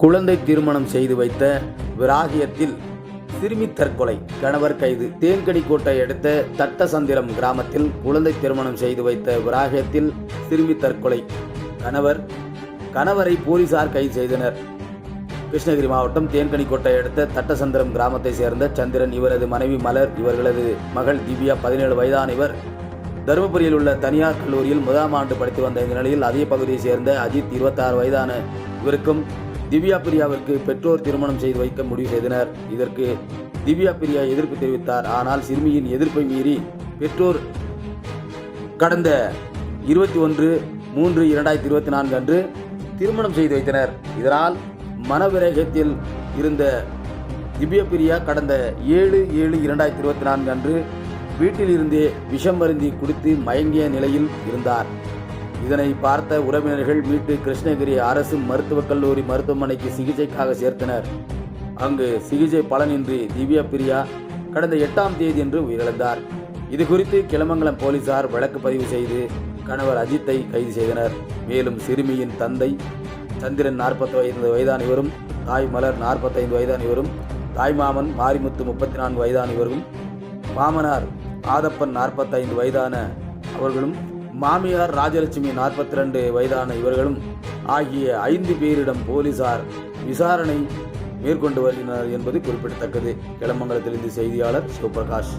குழந்தை திருமணம் செய்து வைத்த விராகியத்தில் சிறுமி தற்கொலை கணவர் கைது. தேன்கனிக்கோட்டை அடுத்த தட்டசந்திரம் கிராமத்தில் குழந்தை திருமணம் செய்து வைத்த விராகியத்தில் சிறுமி தற்கொலை கணவர் கணவரை போலீசார் கைது செய்தனர். கிருஷ்ணகிரி மாவட்டம் தேன்கனிக்கோட்டை அடுத்த தட்டசந்திரம் கிராமத்தை சேர்ந்த சந்திரன் இவரது மனைவி மலர் இவர்களது மகள் திவ்யா பதினேழு வயதான இவர். தருமபுரியில் உள்ள தனியார் கல்லூரியில் முதலாம் ஆண்டு படித்து வந்த இந்த நிலையில் அதே பகுதியைச் சேர்ந்த அஜித் 26 வயதான இவருக்கும் திவ்யா பிரியாவிற்கு பெற்றோர் திருமணம் செய்து வைக்க முடிவு செய்தனர். இதற்கு திவ்யா பிரியா எதிர்ப்பு தெரிவித்தார். ஆனால் சிறுமியின் எதிர்ப்பை மீறி பெற்றோர் கடந்த இருபத்தி ஒன்று மூன்று இரண்டாயிரத்தி இருபத்தி நான்கு அன்று திருமணம் செய்து வைத்தனர். இதனால் மனவிரேகத்தில் இருந்த திவ்ய பிரியா கடந்த ஏழு ஏழு இரண்டாயிரத்தி இருபத்தி நான்கு அன்று வீட்டில் இருந்தே விஷம் மருந்தி குடித்து மயங்கிய நிலையில் இருந்தார். இதனை பார்த்த உறவினர்கள் மீட்டு கிருஷ்ணகிரி அரசு மருத்துவக் கல்லூரி மருத்துவமனைக்கு சிகிச்சைக்காக சேர்த்தனர். அங்கு சிகிச்சை பலனின்றி திவ்யா பிரியா கடந்த எட்டாம் தேதி என்று உயிரிழந்தார். இது குறித்து கிளமங்கலம் போலீசார் வழக்கு பதிவு செய்து கணவர் அஜித்தை கைது செய்தனர். மேலும் சிறுமியின் தந்தை சந்திரன் 45 ஐந்து வயதான இவரும் தாய் மலர் 45 வயதான இவரும் தாய்மாமன் மாரிமுத்து முப்பத்தி நான்கு வயதான இவரும் மாமனார் ஆதப்பன் 45 வயதான அவர்களும் மாமியார் ராஜலட்சுமி 42 ரெண்டு வயதான இவர்களும் ஆகிய ஐந்து பேரிடம் போலீசார் விசாரணை மேற்கொண்டு வருகின்றனர் என்பது குறிப்பிடத்தக்கது. கிளமங்கலத்திலிருந்து செய்தியாளர் சிவபிரகாஷ்.